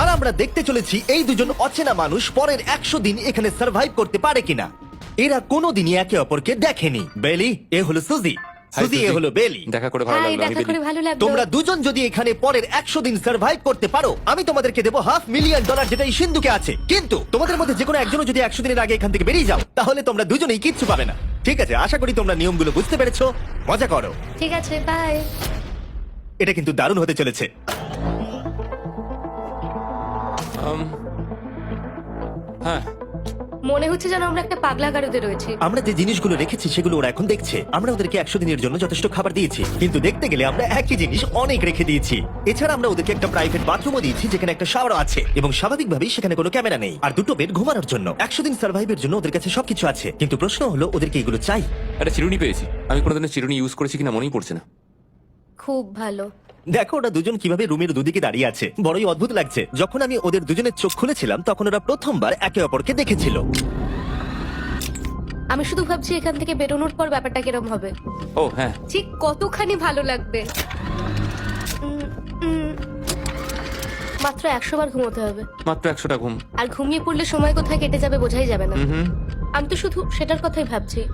আর আমরা দেখতে চলেছি এই দুজন অচেনা মানুষ পরের একশো দিন এখানে সার্ভাইভ করতে পারে কিনা। এরা কোনোদিনই একে অপরকে দেখেনি। বেলি এ হলো সুজি। সুজি এ হলো বেলি। দেখা করে ভালো হাই লাগল আমি করে বেলি। ভালো লাগল। তোমরা দুজন যদি এখানে পরের একশো দিন সার্ভাইভ করতে পারো আমি তোমাদেরকে দেবো হাফ মিলিয়ন ডলার যেটা এই সিন্ধুকে আছে। কিন্তু তোমাদের মধ্যে যে কোনো একজনও যদি একশো দিনের আগে এখান থেকে বেরিয়ে যাও তাহলে তোমরা দুজনেই কিচ্ছু পাবে না। ঠিক আছে আশা করি তোমরা নিয়মগুলো বুঝতে পেরেছ। মজা করো। ঠিক আছে বাই এটা কিন্তু দারুণ হতে চলেছে। হ্যাঁ। মনে হচ্ছে যেন আমরা একটা পাগলা গারদে রয়েছি। আমরা যে জিনিসগুলো রেখেছি সেগুলো ওরা এখন দেখছে। আমরা ওদেরকে একশো দিনের জন্য যথেষ্ট খাবার দিয়েছি। কিন্তু দেখতে গেলে আমরা একই জিনিস অনেক রেখে দিয়েছি। এছাড়া আমরা ওদেরকে একটা প্রাইভেট বাথরুমও দিয়েছি যেখানে একটা শাওয়ার আছে। এবং স্বাভাবিকভাবেই সেখানে কোনো ক্যামেরা নেই। আর দুটো বেড ঘুমানোর জন্য। একশো দিন সার্ভাইভের জন্য ওদের কাছে সবকিছু আছে। কিন্তু প্রশ্ন হলো ওদেরকে এগুলো চাই? একটা চিরুনি পেয়েছি। আমি কোনোদিনও চিরুনি ইউজ করেছি কিনা মনেই পড়ছে না। খুব ভালো। দেখো ওরা দুজন কীভাবে রুমের দুদিকে দাঁড়িয়ে আছে। বড়ই অদ্ভুত লাগছে। যখন আমি ওদের দুজনের চোখ খুলেছিলাম তখন ওরা প্রথমবার একে অপরকে দেখেছিল। আমি শুধু ভাবছি এখান থেকে বেরোনোর পর ব্যাপারটা কিরম হবে। ও হ্যাঁ। ঠিক কতখানি ভালো লাগবে। উম, উম, মাত্র একশো বার ঘুমোতে হবে। মাত্র একশোটা ঘুম। আর ঘুমিয়ে পড়লে সময় কোথায় কেটে যাবে বোঝাই যাবে না। আমি তো শুধু সেটার কথাই ভাবছি।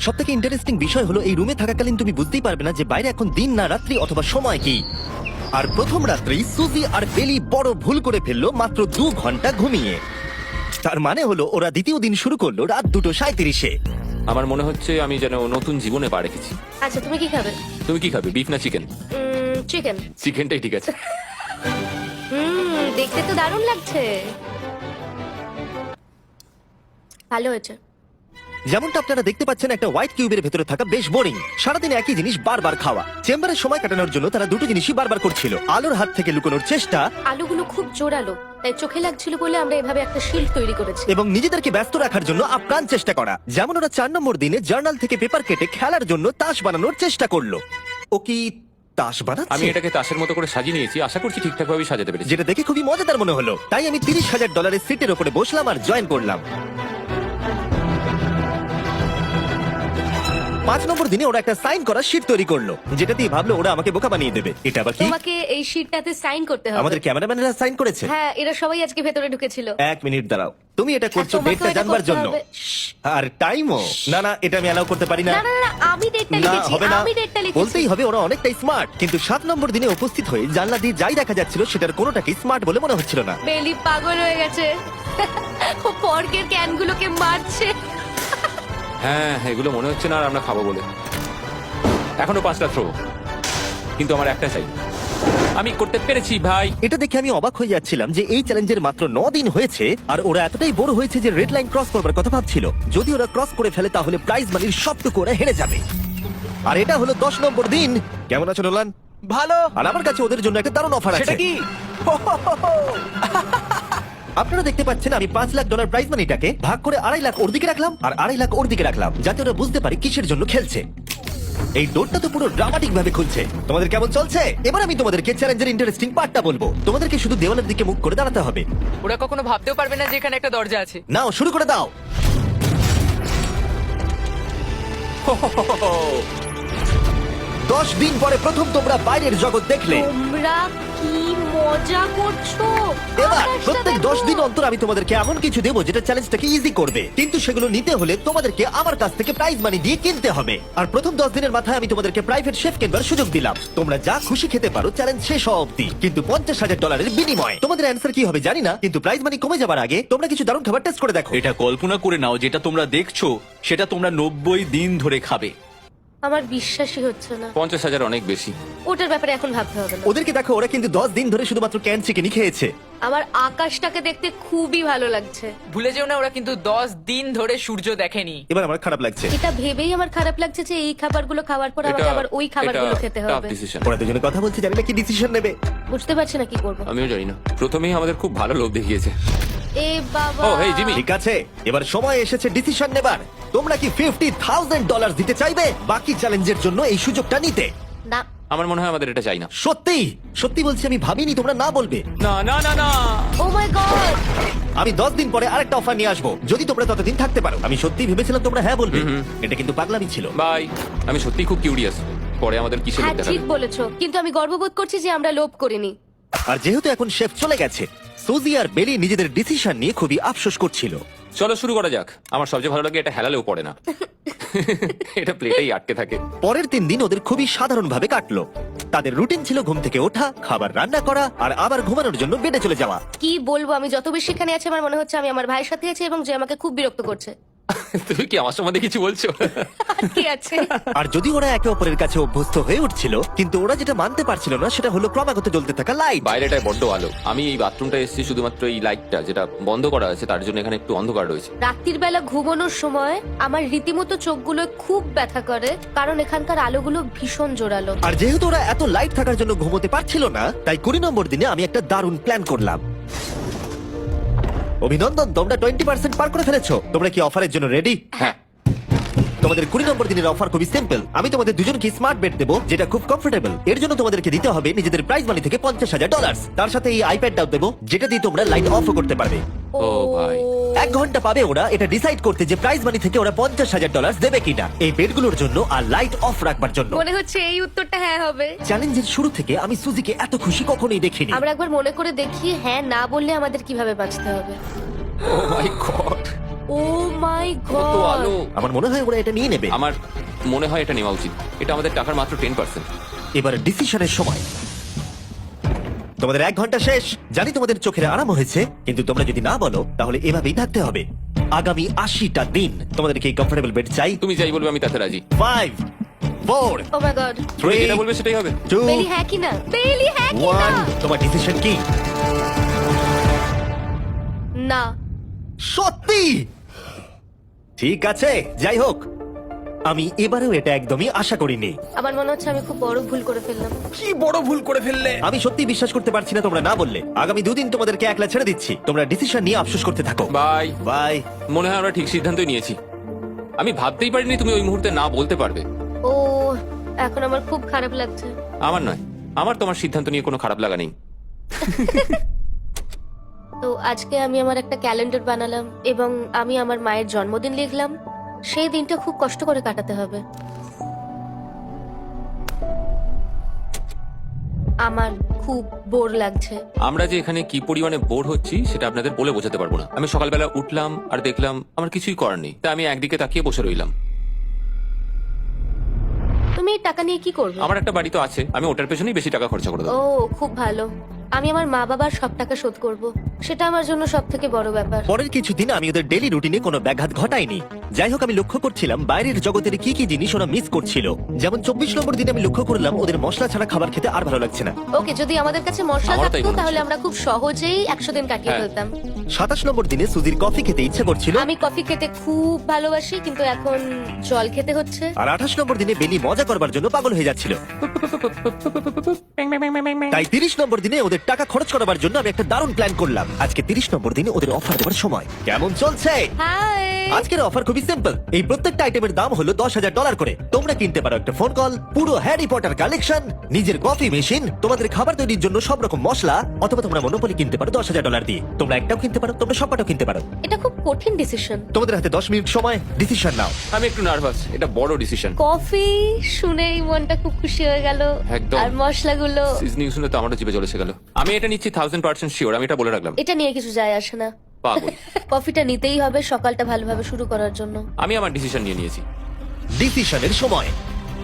সব থেকে ইন্টারেস্টিং বিষয় হলো এই রুমে থাকাকালীন তুমি বুঝতেই পারবে না যে বাইরে এখন দিন না রাত্রি অথবা সময় কি। আর প্রথম রাত্রেই সুজি আর বেলি বড় ভুল করে ফেলল মাত্র দু ঘণ্টা ঘুমিয়ে। তার মানে হলো ওরা দ্বিতীয় দিন শুরু করল রাত দুটো সাঁত্রিশে আমার মনে হচ্ছে আমি যেন নতুন জীবনে পা রেখেছি। আচ্ছা তুমি কি খাবে? তুমি কি খাবে বিফ না চিকেন চিকেন চিকেনটাই ঠিক আছে। হুম দেখতে তো দারুণ লাগছে। ভালো হয়েছে। যেমনটা আপনারা দেখতে পাচ্ছেন একটা হোয়াইট কিউবের ভেতরে থাকা বেশ বোরিং সারাদিন একই জিনিস বারবার খাওয়া। চেম্বারে সময় কাটানোর জন্য তারা দুটো জিনিসই বারবার করছিল। আলোর হাত থেকে লুকোনোর চেষ্টা আলুগুলো খুব জোরালো তাই চোখে লাগছিল বলে আমরা এভাবে একটা শিল্ড তৈরি করেছি। এবং নিজেদেরকে ব্যস্ত রাখার জন্য আপ্রাণ চেষ্টা করা। যেমন ওরা চার নম্বর দিনে জার্নাল থেকে পেপার কেটে খেলার জন্য তাস বানানোর চেষ্টা করল। ও কি তাস আমি এটাকে তাসের মতো করে সাজিয়ে নিয়েছি। আশা করছি ঠিকঠাক ভাবে সাজাতে পেরেছি। যেটা দেখে খুবই মজাদার মনে হলো। তাই আমি তিরিশ হাজার ডলারের সিটের উপরে বসলাম আর জয়েন করলাম। পাঁচ নম্বর দিনে ওরা একটা সাইন করা শিট তৈরি করল। যেটা দিয়ে ভাবলো ওরা আমাকে বোকা বানিয়ে দেবে। এটা আবার কি? তোমাকে এই শিটটাতে সাইন করতে হবে। আমাদের ক্যামেরাম্যানেরা সাইন করেছে? হ্যাঁ এরা সবাই আজকে ভেতরে ঢুকেছিল। এক মিনিট দাঁড়াও। তুমি এটা করছ তোমাকেও ডেটটা এটা জানবার করতে জন্য। হবে। শ্শ্। আর টাইমও না না এটা আমি অ্যালাউ করতে পারি না না না না আমি ডেটটা না লিখেছি হবে না আমি ডেটটা লিখেছি বলতেই হবে ওরা অনেকটাই স্মার্ট কিন্তু সাত নম্বর দিনে উপস্থিত হয়ে জানলা দিয়ে যাই দেখা যাচ্ছিল সেটার কোনোটাকে স্মার্ট বলে মনে হচ্ছিল না বেলি পাগল হয়ে গেছে ও। পর্কের ক্যানগুলোকে মারছে হ্যাঁ এগুলো মনে হচ্ছে না আর আমরা খাব বলে। এখনও পাঁচটা থ্রো কিন্তু আমার একটা চাই। আমি করতে পেরেছি ভাই। এটা দেখে আমি অবাক হয়ে যাচ্ছিলাম যে এই চ্যালেঞ্জের মাত্র ন দিন হয়েছে আর ওরা এতটাই বড় হয়েছে যে রেড লাইন ক্রস করবার কথা ভাবছিল। যদি ওরা ক্রস করে ফেলে তাহলে প্রাইজ মানির সবটুকু ওরা হেরে যাবে। আর এটা হলো দশ নম্বর দিন। কেমন আছো নোলান? ভালো। আর আমার কাছে ওদের জন্য একটা দারুণ অফার আছে। সেটা কি? আপনারা দেখতে পাচ্ছেন আমি পাঁচ লাখ ডলার প্রাইজ মানিটাকে ভাগ করে আড়াই লাখ ওর দিকে রাখলাম আর আড়াই লাখ ওর দিকে রাখলাম যাতে ওরা বুঝতে পারে কিসের জন্য খেলছে। এই ডোরটা তো পুরো ড্রামাটিক ভাবে খুলছে। তোমাদের কেমন চলছে? এবার আমি তোমাদেরকে চ্যালেঞ্জের ইন্টারেস্টিং পার্টটা বলব। তোমাদেরকে শুধু দেওয়ালের দিকে মুখ করে দাঁড়াতে হবে। ওরা কখনো ভাবতেও পারবে না যে এখানে একটা দরজা আছে। নাও শুরু করে দাও। দশ দিন পরে প্রথম তোমরা বাইরের জগৎ দেখলে। তোমরা কি মজা করছ? এবার প্রত্যেক দশ দিন অন্তর আমি তোমাদেরকে এমন কিছু দেবো যেটা চ্যালেঞ্জটাকে ইজি করবে। কিন্তু সেগুলো নিতে হলে তোমাদেরকে আমার কাছ থেকে প্রাইজ মানি দিয়ে কিনতে হবে। আর প্রথম দশ দিনের মাথায় আমি তোমাদেরকে প্রাইভেট শেফ কেনবার সুযোগ দিলাম। তোমরা যা খুশি খেতে পারো চ্যালেঞ্জ শেষ হওয়া অব্দি কিন্তু পঞ্চাশ হাজার ডলারের বিনিময়। তোমাদের অ্যান্সার কি হবে জানি না কিন্তু প্রাইজ মানি কমে যাবার আগে তোমরা কিছু দারুণ খাবার টেস্ট করে দেখো। এটা কল্পনা করে নাও যেটা তোমরা দেখছ সেটা তোমরা নব্বই দিন ধরে খাবে। আমার বিশ্বাসই হচ্ছে না। পঞ্চাশ হাজার অনেক বেশি। ওটার ব্যাপারে এখন ভাবতে হবে না। ওদেরকে দেখো ওরা কিন্তু দশ দিন ধরে শুধুমাত্র ক্যান চিকেনই খেয়েছে। আমার আকাশটাকে দেখতে খুবই ভালো লাগছে। ভুলে যেও না ওরা কিন্তু দশ দিন ধরে সূর্য দেখেনি। এবার আমার খারাপ লাগছে। এটা ভেবেই আমার খারাপ লাগছে যে এই খাবারগুলো খাওয়ার পর আমাকে আবার ওই খাবারগুলো খেতে হবে। ডিসিশন ওরা দুজনে কথা বলছে জানি না কি ডিসিশন নেবে। বুঝতে পারছি না কি করব। আমিও জানি না। প্রথমেই আমাদের খুব ভালো লোভ দেখিয়েছে। এ বাবা। ও, hey, জিমি। ঠিক আছে এবার সময় এসেছে ডিসিশন নেবার। তোমরা কি ফিফটি থাউজেন্ড ডলার দিতে চাইবে? বাকি চ্যালেঞ্জের জন্য এই সুযোগটা নিতে। না। আমার মনে হয় আমাদের এটা চাই না। সত্যি? সত্যি বলছি আমি ভাবিনি তোমরা না বলবে। না না না না। ও মাই গড আমি দশ দিন পরে আরেকটা অফার নিয়ে আসব। যদি তোমরা ততদিন থাকতে পারো। আমি সত্যি ভেবেছিলাম তোমরা হ্যাঁ বলবে। এটা কিন্তু পাগলামি ছিল। বাই আমি সত্যি খুব কিউরিয়াস পরে আমাদের কিসে হ্যাঁ ঠিক বলেছ। কিন্তু আমি গর্ববোধ করছি যে আমরা লোভ করিনি। আর যেহেতু এখন শেফ চলে গেছে সুজি আর বেলি নিজেদের ডিসিশন নিয়ে খুবই আফসোস করছিল। চলো শুরু করা যাক। আমার সবচেয়ে ভালো লাগে এটা হেলালেও পড়ে না। এটা প্লেটেই আটকে থাকে। পরের তিন দিন ওদের খুবই সাধারণভাবে কাটলো। তাদের রুটিন ছিল ঘুম থেকে ওঠা খাবার রান্না করা আর আবার ঘুমানোর জন্য বেডে চলে যাওয়া। কি বলব আমি যত বেশি এখানে আছি আমার মনে হচ্ছে আমি আমার ভাইয়ের সাথে আছি এবং যে আমাকে খুব বিরক্ত করছে। তুমি কি আমার সম্বন্ধে কিছু বলছো? আর আছে? আর যদি ওরা একে অপরের কাছে অভ্যস্ত হয়ে উঠছিল কিন্তু ওরা যেটা মানতে পারছিল না সেটা হলো ক্রমাগত জ্বলতে থাকা লাইট বাইরেটায় বড্ড আলো। আমি এই বাথরুমটা এসেছি শুধুমাত্র এই লাইটটা যেটা বন্ধ করা আছে তার জন্য এখানে একটু অন্ধকার রয়েছে। রাত্রির বেলা ঘুমানোর সময় আমার রীতিমতো চোখগুলো খুব ব্যথা করে কারণ এখানকার আলোগুলো ভীষণ জোরালো। আর যেহেতু ওরা এত লাইট থাকার জন্য ঘুমোতে পারছিল না তাই কুড়ি নম্বর দিনে আমি একটা দারুণ প্ল্যান করলাম। অভিনন্দন তোমরা টোয়েন্টি পার্সেন্ট পার করে ফেলেছো। তোমরা কি অফারের জন্য রেডি হ্যাঁ। তোমাদের কুড়ি নম্বর দিনের অফার খুবই সিম্পল আমি তোমাদের দুজনকে স্মার্ট বেড দেবো যেটা খুব কমফোর্টেবল এর জন্য তোমাদেরকে দিতে হবে নিজেদের প্রাইস মানি থেকে পঞ্চাশ হাজার ডলার তার সাথে এই আইপ্যাডটাও দেবো যেটা দিয়ে তোমরা লাইট অফ করতে পারবে। ও ভাই। এক ঘণ্টা পাবে ওরা এটা ডিসাইড করতে যে প্রাইজ মানি থেকে ওরা পঞ্চাশ হাজার ডলার দেবে কিনা। এই বেডগুলোর জন্য আর লাইট অফ রাখবার জন্য। মনে হচ্ছে এই উত্তরটা হ্যাঁ হবে। চ্যালেঞ্জের শুরু থেকে আমি সুজিকে এত খুশি কখনোই দেখিনি। আমরা একবার মনে করে দেখি হ্যাঁ না বললে আমাদের কীভাবে বাঁচতে হবে। ও মাই গড ও মাই কত গড! আলো। আমার মনে হয় ওরা এটা নিয়ে নেবে। আমার মনে হয় এটা নেওয়া উচিত। এটা আমাদের টাকার মাত্র টেন পার্সেন্ট এবার ডিসিশনের সময়। তোমাদের এক ঘণ্টা শেষ। জানি তোমাদের চোখের আরাম হয়েছে কিন্তু তোমরা যদি না বলো তাহলে এভাবেই থাকতে হবে। আগামী আশিটা দিন তোমাদেরকে কমফোর্টেবল বেড চাই। তুমি যাই বলবে আমি তাতে রাজি। Five four oh my God three যেটা বলবে সেটাই হবে। টু বেলি হ্যাঁ কি না বেলি হ্যাঁ কি না তোমার ডিসিশন কি? না। সত্যি! ঠিক আছে যাই হোক। আমি এবারেও এটা একদমই আশা করিনি। আমার মনে হচ্ছে আমি খুব বড় ভুল করে ফেললাম। কি বড় ভুল করে ফেললে? আমি সত্যি বিশ্বাস করতে পারছি না তোমরা না বললে। আগামী দুদিন তোমাদেরকে একলা ছেড়ে দিচ্ছি। তোমরা ডিসিশন নিয়ে আফসোস করতে থাকো। বাই। বাই। মনে হয় আমরা ঠিক সিদ্ধান্তই নিয়েছি। আমি ভাবতেই পারিনি তুমি ওই মুহূর্তে না বলতে পারবে। ও এখন আমার খুব খারাপ লাগছে। আমার নয় আমার তোমার সিদ্ধান্ত নিয়ে কোনো খারাপ লাগা নেই। তো আজকে আমি আমার একটা ক্যালেন্ডার বানালাম এবং আমি আমার মায়ের জন্মদিন লিখলাম। সেই দিনটা খুব কষ্ট করে কাটাতে হবে। আমার খুব বোর লাগছে। আমরা যে এখানে কি পরিমাণে বোর হচ্ছি সেটা আপনাদের বলে বোঝাতে পারব না। আমি সকালবেলা উঠলাম আর দেখলাম আমার কিছুই করার নেই। তাই আমি একদিকে তাকিয়ে বসে রইলাম। তুমি এই টাকা নিয়ে কি করবে? আমার একটা বাড়ি তো আছে। আমি ওটার পেছনেই বেশি টাকা খরচা করে ও খুব ভালো। আমি আমার মা বাবার সব টাকা শোধ করব। সেটা আমার জন্য সব থেকে বড় ব্যাপার। পরের কিছুদিন আমি ওদের ডেলি রুটিনে কোনো ব্যাঘাত ঘটাইনি। যাই হোক আমি লক্ষ্য করছিলাম বাইরের জগতের কি কি জিনিস ওরা মিস করছিল। যেমন চব্বিশ নম্বর দিনে আমি লক্ষ্য করলাম ওদের মশলা ছাড়া খাবার খেতে আর ভালো লাগছে না। ওকে যদি আমাদের কাছে মশলা আমারও তাই থাকতো মনে তাহলে আমরা খুব সহজেই একশো দিন কাটিয়ে হ্যাঁ। ফেলতাম। সাতাশ নম্বর দিনে সুজির কফি খেতে ইচ্ছে করছিল। আমি কফি খেতে খুব ভালোবাসি কিন্তু এখন জল খেতে হচ্ছে। আর আঠাশ নম্বর দিনে বেলি মজা করবার জন্য পাগল হয়ে যাচ্ছিল। তাই তিরিশ নম্বর দিনে ওদের টাকা খরচ করাবার জন্য আমি একটা দারুণ প্ল্যান করলাম। আজকে তিরিশ নম্বর দিনে ওদের অফার দেওয়ার সময়। কেমন চলছে? হাই আজকের অফার খুবই সিম্পল এই প্রত্যেকটা আইটেমের দাম হলো দশ হাজার ডলার করে। তোমরা কিনতে পারো একটা ফোন কল পুরো হ্যারি পটার কালেকশন নিজের কফি মেশিন তোমাদের খাবার তৈরির জন্য সব রকম মশলা অথবা তোমরা মনোপলি কিনতে পারো দশ হাজার ডলার দিয়ে। তোমরা একটাও কিনতে পারো তোমরা সবটাও কিনতে পারো। এটা খুব কঠিন ডিসিশন তোমাদের হাতে দশ মিনিট সময় ডিসিশন নাও। আমি একটু নার্ভাস এটা বড় ডিসিশন কফি শুনেই মনটা খুব খুশি হয়ে গেল। একদম। আর মশলাগুলো সিজনিং শুনে তো আমারও জিভে চলে গেল। আমি এটা নিচ্ছি থাউজেন্ড পার্সেন্ট শিওর আমি এটা বলে রাখলাম। এটা নিয়ে কিছু যায় আসে না। পাগল। কফিটা নিতেই হবে সকালটা ভালোভাবে শুরু করার জন্য। আমি আমার ডিসিশন নিয়ে নিয়েছি। ডিসিশনের সময়।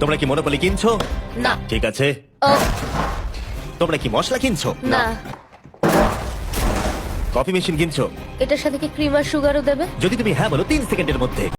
তোমরা কি মনোপলি কিনছো? না। ঠিক আছে। ও। তোমরা কি মশলা কিনছো? না। কফি মেশিন কিনছো? এটার সাথে কি ক্রিম আর সুগারও দেবে? যদি তুমি হ্যাঁ বলো তিন সেকেন্ডের মধ্যে।